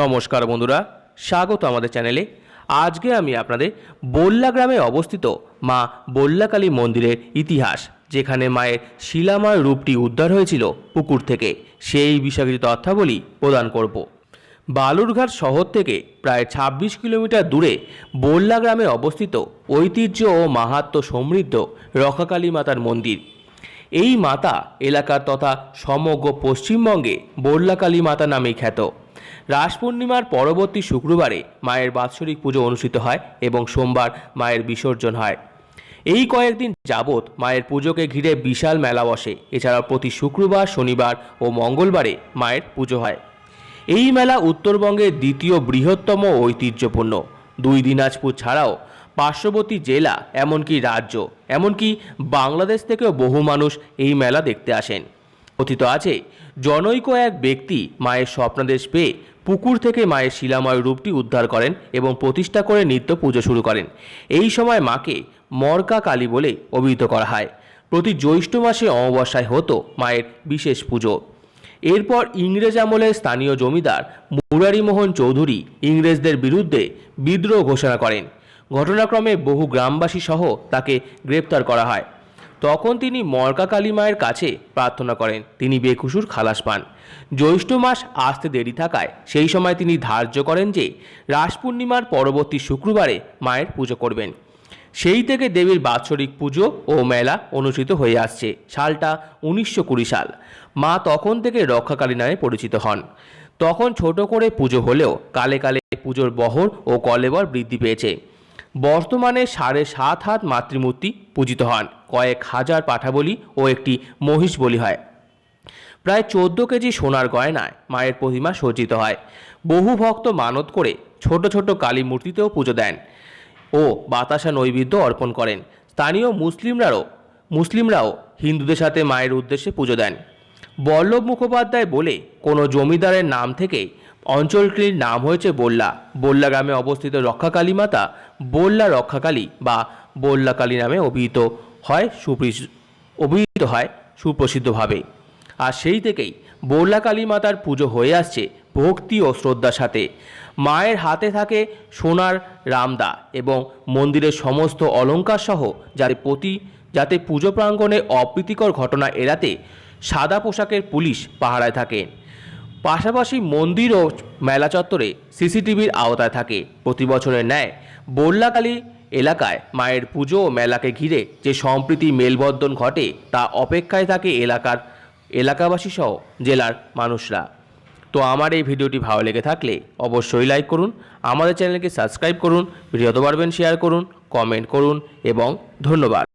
নমস্কার বন্ধুরা, স্বাগত আমাদের চ্যানেলে। আজকে আমি আপনাদের বল্লা গ্রামে অবস্থিত মা বল্লাকালী মন্দিরের ইতিহাস, যেখানে মায়ের শিলাময় রূপটি উদ্ধার হয়েছিল পুকুর থেকে। সেই বিষয়ে তথ্যাবলী প্রদান করব। বালুরঘাট শহর থেকে প্রায় ২৬ কিলোমিটার দূরে বল্লা গ্রামে অবস্থিত ঐতিহ্য ও মাহাত্ম্য সমৃদ্ধ রক্ষাকালী মাতার মন্দির। এই মাতা এলাকার তথা সমগ্র পশ্চিমবঙ্গে বল্লাকালী মাতা নামেই খ্যাত। রাস পূর্ণিমার পরবর্তী শুক্রবারে মায়ের বাৎসরিক পুজো অনুষ্ঠিত হয় এবং সোমবার মায়ের বিসর্জন হয়। এই কয়েকদিন যাবৎ মায়ের পুজোকে ঘিরে বিশাল মেলা বসে। এছাড়াও প্রতি শুক্রবার, শনিবার ও মঙ্গলবারে মায়ের পুজো হয়। এই মেলা উত্তরবঙ্গের দ্বিতীয় বৃহত্তম ঐতিহ্যপূর্ণ। দুই দিনাজপুর ছাড়াও পার্শ্ববর্তী জেলা, এমনকি রাজ্য, এমনকি বাংলাদেশ থেকেও বহু মানুষ এই মেলা দেখতে আসেন। কথিত আছে, জনৈক এক ব্যক্তি মায়ের স্বপ্নাদেশ পেয়ে পুকুর থেকে মায়ের শিলাময় রূপটি উদ্ধার করেন এবং প্রতিষ্ঠা করে নিত্য পুজো শুরু করেন। এই সময় মাকে মরকা কালী বলে অভিহিত করা হয়। প্রতি জ্যৈষ্ঠ মাসে অমাবস্যায় হতো মায়ের বিশেষ পুজো। এরপর ইংরেজ আমলের স্থানীয় জমিদার মুরারিমোহন চৌধুরী ইংরেজদের বিরুদ্ধে বিদ্রোহ ঘোষণা করেন। ঘটনাক্রমে বহু গ্রামবাসী সহ তাকে গ্রেপ্তার করা হয়। তখন তিনি মর্কা কালী মায়ের কাছে প্রার্থনা করেন। তিনি বেকুসুর খালাস পান। জ্যৈষ্ঠ মাস আসতে দেরি থাকায় সেই সময় তিনি ধার্য করেন যে রাস পূর্ণিমার পরবর্তী শুক্রবারে মায়ের পুজো করবেন। সেই থেকে দেবীর বাৎসরিক পুজো ও মেলা অনুষ্ঠিত হয়ে আসছে সালটা উনিশশো কুড়ি সাল। মা তখন থেকে রক্ষাকালী নামে পরিচিত হন। তখন ছোট করে পুজো হলেও কালে কালে পুজোর বহর ও কলেবর বৃদ্ধি পেয়েছে। বর্তমানে সাড়ে সাত হাত মাতৃমূর্তি পূজিত হন। কয়েক হাজার পাঠাবলি ও একটি মহিষ বলি হয়। প্রায় চোদ্দ কেজি সোনার গয়নায় মায়ের প্রতিমা সজ্জিত হয়। বহু ভক্ত মানত করে ছোট ছোট কালী মূর্তিতেও পুজো দেন ও বাতাসা নৈবেদ্য অর্পণ করেন। স্থানীয় মুসলিমরাও মুসলিমরাও হিন্দুদের সাথে মায়ের উদ্দেশ্যে পুজো দেন। বল্লভ মুখোপাধ্যায় বলে, কোনো জমিদারের নাম থেকে অঞ্চলটির নাম হয়েছে বল্লা। বল্লা গ্রামে অবস্থিত রক্ষাকালী মাতা বল্লা রক্ষাকালী বা বল্লাকালী নামে অভিহিত। হয় সুপরিচিত অভিহিত হয় সুপ্রসিদ্ধভাবে। আর সেই থেকেই বল্লা কালী মাতার পুজো হয়ে আসছে ভক্তি ও শ্রদ্ধার সাথে। মায়ের হাতে থাকে সোনার রামদা এবং মন্দিরের সমস্ত অলঙ্কার সহ যাতে প্রতি, যাতে পুজো প্রাঙ্গণে অপ্রীতিকর ঘটনা এড়াতে সাদা পোশাকের পুলিশ পাহারায় থাকে। পাশাপাশি মন্দির ও মেলা চত্বরে সিসিটিভির আওতায় থাকে। প্রতি বছরের ন্যায় বল্লাকালী এলাকায় মায়ের পুজো ও মেলাকে ঘিরে যে সম্প্রীতি মেলবন্ধন ঘটে, তা অপেক্ষায় থাকে এলাকার এলাকাবাসী সহ জেলার মানুষরা। তো আমার এই ভিডিওটি ভালো লেগে থাকলে অবশ্যই লাইক করুন, আমাদের চ্যানেলকে সাবস্ক্রাইব করুন ভিডিও পারবেন শেয়ার করুন কমেন্ট করুন এবং ধন্যবাদ।